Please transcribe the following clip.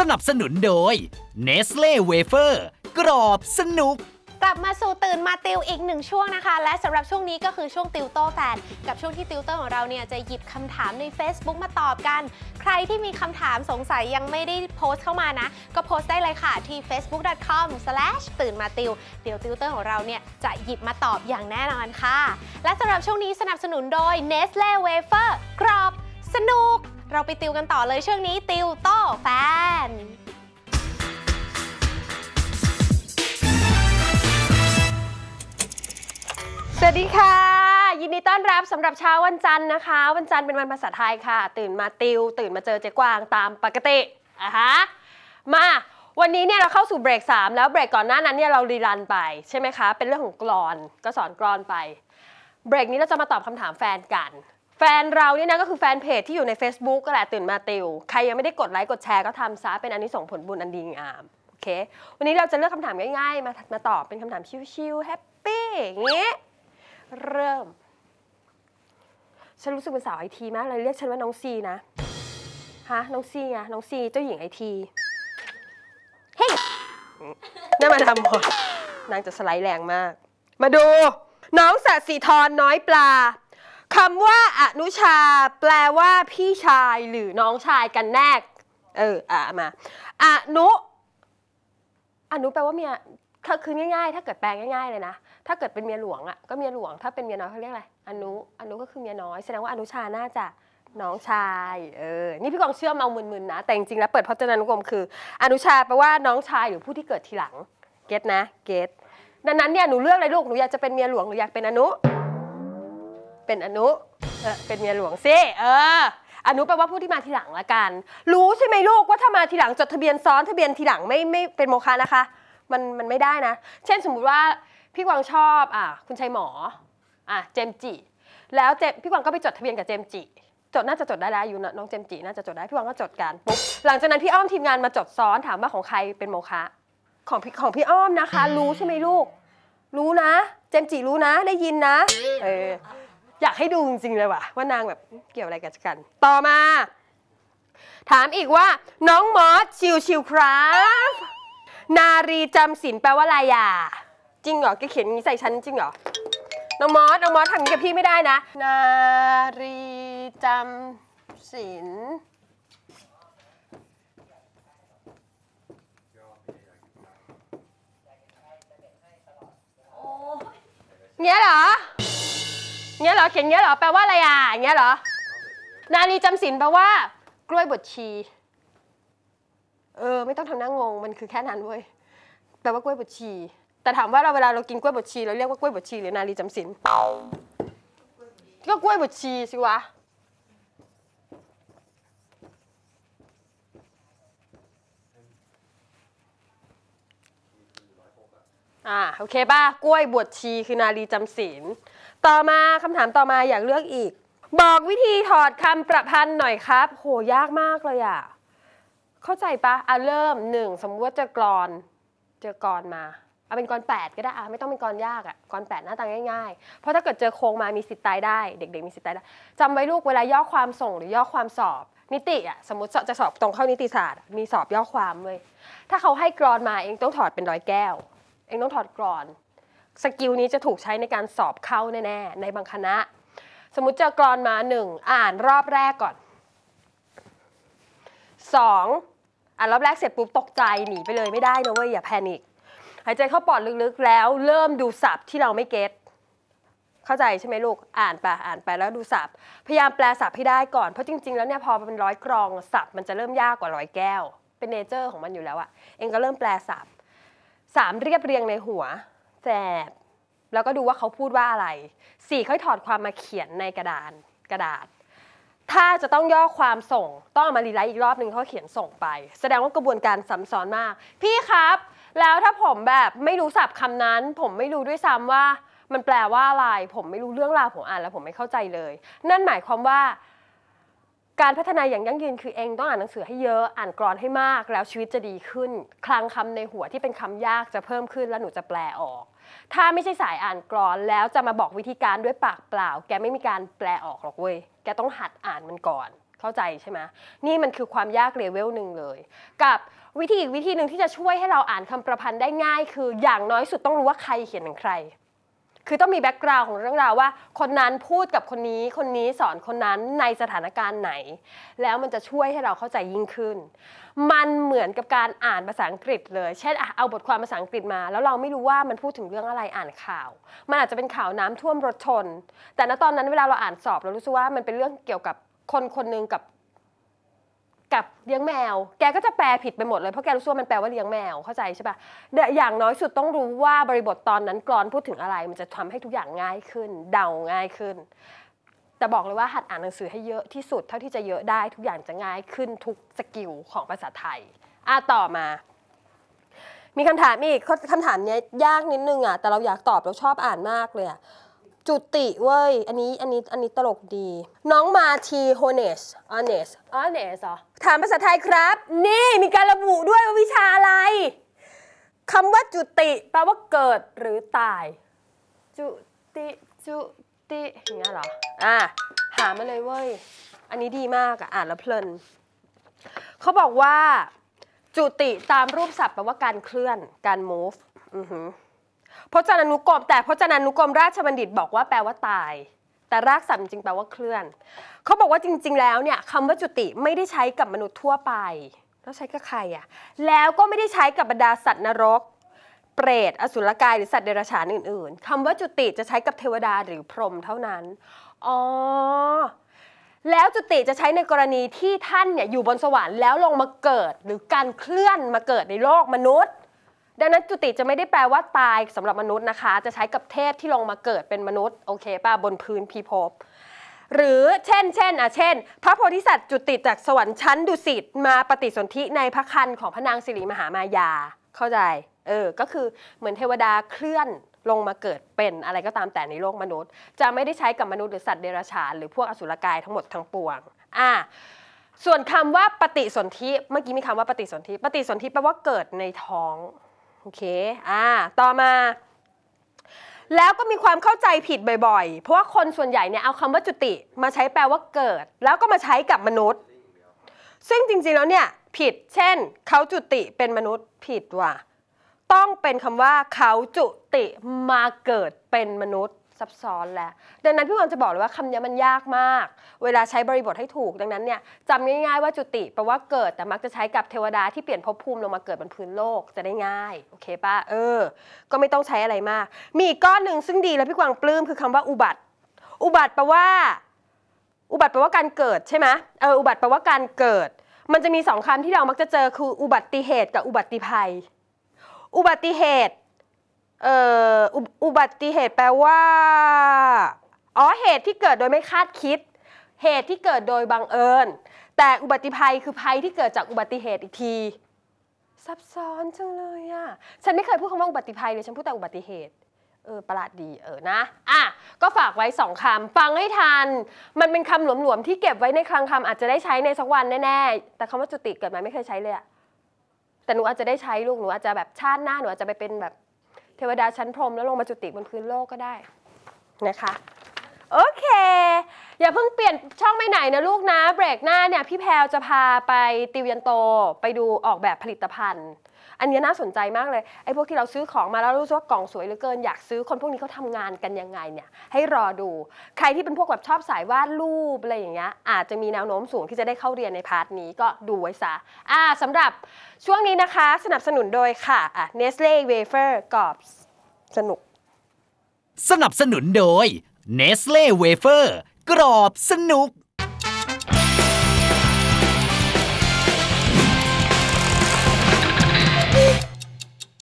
สนับสนุนโดย Nestle Wafer กรอบสนุกกลับมาสู่ตื่นมาติวอีกหนึ่งช่วงนะคะ และสำหรับช่วงนี้ก็คือช่วงติวโต้แฟน กับช่วงที่ติวเตอร์ของเราเนี่ยจะหยิบคำถามใน Facebook มาตอบกัน ใครที่มีคำถามสงสัยยังไม่ได้โพสต์เข้ามานะ ก็โพสต์ได้เลยค่ะที่ facebook.com/ ตื่นมาติวเดี๋ยวติวเตอร์ของเราเนี่ยจะหยิบมาตอบอย่างแน่นอนค่ะ และสำหรับช่วงนี้สนับสนุนโดย Nestle Wafer กรอบ สนุก เราไปติวกันต่อเลยช่วงนี้ติวโต้แฟนสวัสดีค่ะ ยินดีต้อนรับสำหรับเช้าวันจันทร์นะคะ วันจันทร์เป็นวันภาษาไทยค่ะ ตื่นมาติว ตื่นมาเจอเจ๊กวางตามปกติอะฮะมาวันนี้เนี่ยเราเข้าสู่เบรก 3 แล้วเบรกก่อนหน้านั้นเนี่ยเรารีรันไปใช่ไหมคะ เป็นเรื่องของกรอนก็สอนกรอนไป เบรกนี้เราจะมาตอบคำถามแฟนกัน แฟนเราเนี่ยนะก็คือแฟนเพจที่อยู่ใน Facebook ก็แหละตื่นมาติว ใครยังไม่ได้กดไลค์กดแชร์ก็ทำซะเป็นอันนี้ส่งผลบุญอันดีงามโอเค วันนี้เราจะเลือกคำถามง่ายๆ มามาตอบเป็นคำถามชิวๆแฮปปี้อย่างงี้ เริ่ม ฉันรู้สึกเป็นสาวไอทีมากเลยเรียกฉันว่าน้องซีนะฮะน้องซีไงน้องซีเจ้าหญิงไอทีเฮ้ยน่ามาทำหมดนางจะสไลด์แรงมาก มาดู น้องสัสีทรน้อยปลา คำว่าอนุชาแปลว่าพี่ชายหรือน้องชายกันแน่เอออะมาอนุอนุแปลว่าเมียคือคือง่ายๆ ถ้าเกิดแปลง่ายๆเลยนะ ถ้าเกิดเป็นเมียหลวงอะก็เมียหลวง ถ้าเป็นเมียน้อยเขาเรียกอะไร อนุ อนุก็คือเมียน้อย แสดงว่าอนุชาน่าจะน้องชาย เออ นี่พี่กองเชื่อมเมามึนๆนะ แต่จริงๆแล้วเปิดพจนานุกรมคือ อนุชาแปลว่าน้องชายหรือผู้ที่เกิดทีหลัง เก็ตนะ เก็ตดังนั้นเนี่ยหนูเลือกเลยลูก หนูอยากจะเป็นเมียหลวงหรืออยากเป็นอนุ เป็นอนุเออเป็นเมียหลวงสิเออ อนุแปลว่าผู้ที่มาทีหลังละกัน รู้ใช่ไหมลูกว่าถ้ามาทีหลังจดทะเบียนซ้อนทะเบียนทีหลังไม่ไม่เป็นโมฆะนะคะ มันมันไม่ได้นะ เช่นสมมุติว่าพี่กวางชอบอะคุณชัยหมออะเจมส์จิ แล้วเจมพี่กวางก็ไปจดทะเบียนกับเจมส์จิจดน่าจะจดได้แล้วอยู่นะน้องเจมส์จิน่าจะจดได้พี่วางก็จดกันปุ๊บหลังจากนั้นพี่อ้อมทีมงานมาจดซ้อนถามว่าของใครเป็นโมฆะของพี่ของพี่อ้อมนะคะ รู้ใช่ไหมลูก รู้นะ เจมส์จิรู้นะ ได้ยินนะ เออ อยากให้ดูจริงๆเลยว่ะว่านางแบบเกี่ยวอะไรกับกัน ต่อมา ถามอีกว่า น้องมอสชิวชิวๆครับนารีจำศีลแปลว่าอะไรอะจริงเหรอแกเขียนอย่างนี้ใส่ฉันจริงเหรอน้องมอสน้องมอสทำอย่างนี้กับพี่ไม่ได้นะ นารีจำศีลเงี้ยเหรอ เงี้ยเหรอเขียนเงี้ยเหรอแปลว่าอะไรอะเงี้ยเหรอ นารีจำศีลแปลว่า กล้วยบดชี เออ ไม่ต้องทำหน้างง มันคือแค่นั้นเว้ยแปลว่ากล้วยบดชี แต่ถามว่าเราเวลาเรากินกล้วยบดชีเราเรียกว่ากล้วยบดชีหรือนารีจำศีลก็กล้วยบดชีสิวะอ่าโอเคป่ะกล้วยบวชชีคือนารีจำศีล ต่อมาคำถามต่อมาอยากเลือกอีก บอกวิธีถอดคำประพันธ์หน่อยครับ โหยากมากเลยอะ เข้าใจปะอะเริ่มหนึ่งสมมติว่าเจอกรอนเจอกรอนมาเอาเป็นกรแปดก็ได้อะไม่ต้องเป็นกรยากอะกรแปดหน้าตาง่ายๆ เพราะถ้าเกิดเจอโครงมามีสิทธิ์ตายได้ เด็ก ๆ มีสิทธิ์ตายได้จำไว้ลูกเวลาย่อความส่งหรือย่อความสอบ นิติอะสมมติจะสอบตรงเข้านิติศาสตร์ มีสอบย่อความเว้ยถ้าเขาให้กรอนมาเองต้องถอดเป็นร้อยแก้ว เองต้องถอดกรอน สกิลนี้จะถูกใช้ในการสอบเข้าแน่ๆในบางคณะ สมมติเจอกรอนมาหนึ่งอ่านรอบแรกก่อนสองอ่านรอบแรกเสร็จปุ๊บตกใจหนีไปเลยไม่ได้นะเว้ยอย่าแพนิคหายใจเข้าปอดลึกๆ แล้วเริ่มดูศัพท์ที่เราไม่เก็ตเข้าใจใช่ไหมลูกอ่านไปอ่านไปแล้วดูศัพท์พยายามแปลศัพท์ให้ได้ก่อนเพราะจริง ๆ แล้วเนี่ยพอเป็นร้อยกรองศัพท์มันจะเริ่มยากกว่าร้อยแก้ว เป็นเนเจอร์ของมันอยู่แล้วอะเองก็เริ่มแปลศัพท์สามเรียบเรียงในหัว แสบ แล้วก็ดูว่าเขาพูดว่าอะไรสี่ค่อยถอดความมาเขียนในกระดานกระดาษ ถ้าจะต้องย่อความส่ง ต้องเอามารีไลท์อีกรอบหนึ่งเขาเขียนส่งไป แสดงว่ากระบวนการซับซ้อนมาก พี่ครับ แล้วถ้าผมแบบไม่รู้ศัพท์คำนั้น ผมไม่รู้ด้วยซ้ำว่า มันแปลว่าอะไร ผมไม่รู้เรื่องราวผมอ่านแล้วผมไม่เข้าใจเลย นั่นหมายความว่าการพัฒนาอย่างยั่งยืนคือเองต้องอ่านหนังสือให้เยอะอ่านกรอนให้มาก แล้วชีวิตจะดีขึ้น คลังคำในหัวที่เป็นคำยากจะเพิ่มขึ้นแล้วหนูจะแปลออก ถ้าไม่ใช่สายอ่านกรอนแล้วจะมาบอกวิธีการด้วยปากเปล่า แกไม่มีการแปลออกหรอกเว้ย แกต้องหัดอ่านมันก่อน เข้าใจใช่ไหมนี่มันคือความยากเลเวลหนึ่งเลย กับวิธีอีกวิธีหนึ่งที่จะช่วยให้เราอ่านคำประพันธ์ได้ง่าย คืออย่างน้อยสุดต้องรู้ว่าใครเขียนถึงใคร คือต้องมีแบ็กกราวน์ของเรื่องราวว่า คนนั้นพูดกับคนนี้คนนี้สอนคนนั้นในสถานการณ์ไหน แล้วมันจะช่วยให้เราเข้าใจยิ่งขึ้น มันเหมือนกับการอ่านภาษาอังกฤษเลย เช่นเอาบทความภาษาอังกฤษมา แล้วเราไม่รู้ว่ามันพูดถึงเรื่องอะไรอ่านข่าว มันอาจจะเป็นข่าวน้ำท่วมรถชน แต่ณตอนนั้นเวลาเราอ่านสอบเรารู้สึกว่ามันเป็นเรื่องเกี่ยวกับคนคนหนึ่งกับ กับเลี้ยงแมว แกก็จะแปลผิดไปหมดเลย เพราะแกรู้สึกว่ามันแปลว่าเลี้ยงแมว เข้าใจใช่ปะเดี๋ยอย่างน้อยสุดต้องรู้ว่าบริบทตอนนั้นกรอนพูดถึงอะไร มันจะทำให้ทุกอย่างง่ายขึ้น เดาง่ายขึ้น แต่บอกเลยว่าหัดอ่านหนังสือให้เยอะที่สุดเท่าที่จะเยอะได้ทุกอย่างจะง่ายขึ้นทุกสกิลของภาษาไทย อะต่อมา มีคำถามอีกคำถามเนี้ยยากนิดนึงอะแต่เราอยากตอบเราชอบอ่านมากเลยอะ จุติเว้ย อันนี้อันนี้อันนี้ตลกดี น้องมาทีโฮเนสอเนสอเนสเหรอ ถามภาษาไทยครับ นี่มีการระบุด้วยว่าวิชาอะไรคำว่าจุติแปลว่าเกิดหรือตาย จุติจุติอย่างเงี้ยเหรอ อะ หามาเลยเว้ย อันนี้ดีมากอะ อ่านแล้วเพลิน เขาบอกว่า จุติตามรูปศัพท์แปลว่าการเคลื่อน การ move อือหือ พจนานุกรม แต่พจนานุกรมราชบัณฑิตบอกว่าแปลว่าตาย แต่รากศัพท์จริงแปลว่าเคลื่อน เขาบอกว่าจริง ๆ แล้วเนี่ยคำว่าจุติไม่ได้ใช้กับมนุษย์ทั่วไปแล้วใช้กับใครอะ แล้วก็ไม่ได้ใช้กับบรรดาสัตว์นรก เปรต อสุรกาย หรือสัตว์เดรัจฉานอื่น ๆคำว่าจุติจะใช้กับเทวดาหรือพรหมเท่านั้น อ๋อ แล้วจุติจะใช้ในกรณีที่ท่านเนี่ยอยู่บนสวรรค์แล้วลงมาเกิดหรือการเคลื่อนมาเกิดในโลกมนุษย์ ดังนั้นจุติจะไม่ได้แปลว่าตายสำหรับมนุษย์นะคะ จะใช้กับเทพที่ลงมาเกิดเป็นมนุษย์โอเคป่ะบนพื้นพีภพหรือเช่นเช่นอะเช่น พระโพธิสัตว์จุติจากสวรรค์ชั้นดุสิตมาปฏิสนธิในพระคันของพระนางสิริมหามายาเข้าใจเออก็คือเหมือนเทวดาเคลื่อนลงมาเกิดเป็นอะไรก็ตามแต่ในโลกมนุษย์ จะไม่ได้ใช้กับมนุษย์หรือสัตว์เดรัจฉานหรือพวกอสุรกายทั้งหมดทั้งปวงอะส่วนคำว่าปฏิสนธิเมื่อกี้มีคำว่าปฏิสนธิปฏิสนธิแปลว่าเกิดในท้อง โอเค อ่า ต่อมา แล้วก็มีความเข้าใจผิดบ่อยๆ เพราะว่าคนส่วนใหญ่เนี่ยเอาคำว่าจุติ มาใช้แปลว่าเกิด แล้วก็มาใช้กับมนุษย์ ซึ่งจริงๆแล้วเนี่ย ผิด เช่น เขาจุติเป็นมนุษย์ผิดว่ะ ต้องเป็นคำว่าเขาจุติมาเกิดเป็นมนุษย์ ซับซ้อนแล้วดังนั้นพี่วันจะบอกเลยว่าคำนี้มันยากมาก เวลาใช้บริบทให้ถูก ดังนั้นเนี่ยจำง่ายๆว่าจุติแปลว่าเกิดแต่มักจะใช้กับเทวดาที่เปลี่ยนภพภูมิลงมาเกิดบนพื้นโลกจะได้ง่าย โอเคป่ะ เออ ก็ไม่ต้องใช้อะไรมาก มีอีกก้อนหนึ่งซึ่งดีแล้วพี่กวางปลื้มคือคำว่าอุบัติ อุบัติแปลว่า อุบัติแปลว่าการเกิดใช่ไหมเออ อุบัติแปลว่าการเกิด มันจะมีสองคำที่เรามักจะเจอคืออุบัติเหตุกับอุบัติภัย อุบัติเหตุ เอ่ออุอุบัติเหตุแปลว่า อ๋อเหตุที่เกิดโดยไม่คาดคิด เหตุที่เกิดโดยบังเอิญ แต่อุบัติภัยคือภัยที่เกิดจากอุบัติเหตุอีกที ซับซ้อนจังเลยอะฉันไม่เคยพูดคำว่าอุบัติภัยเลยฉันพูดแต่อุบัติเหตุ เออประหลาดดีเออนะ อะ ก็ฝากไว้สองคำฟังให้ทัน มันเป็นคำหลวมๆที่เก็บไว้ในคลังคำอาจจะได้ใช้ในสักวันแน่ๆ แต่คำว่าจุติเกิดมาไม่เคยใช้เลยอะแต่หนูอาจจะได้ใช้ลูกหนูอาจจะแบบชาติหน้าหนูอาจจะไปเป็นแบบ เทวดาชั้นพรหมแล้วลงมาจุติบนพื้นโลกก็ได้นะคะ โอเค อย่าเพิ่งเปลี่ยนช่องไปไหนนะลูกนะ เบรกหน้าเนี่ยพี่แพรวจะพาไปติวยันโตไปดูออกแบบผลิตภัณฑ์ อันนี้น่าสนใจมากเลยไอ้พวกที่เราซื้อของมาแล้วรู้สึกว่ากล่องสวยเหลือเกินอยากซื้อคนพวกนี้เขาทำงานกันยังไงเนี่ย ให้รอดู ใครที่เป็นพวกแบบชอบสายวาดรูปอะไรอย่างเงี้ยอาจจะมีแนวโน้มสูงที่จะได้เข้าเรียนในพาร์ทนี้ก็ดูไว้ซะอ่าสำหรับช่วงนี้นะคะ สนับสนุนโดยค่ะอะ Nestle Wafer กรอบสนุก สนับสนุนโดย เนสเล่เวเฟอร์ กรอบสนุก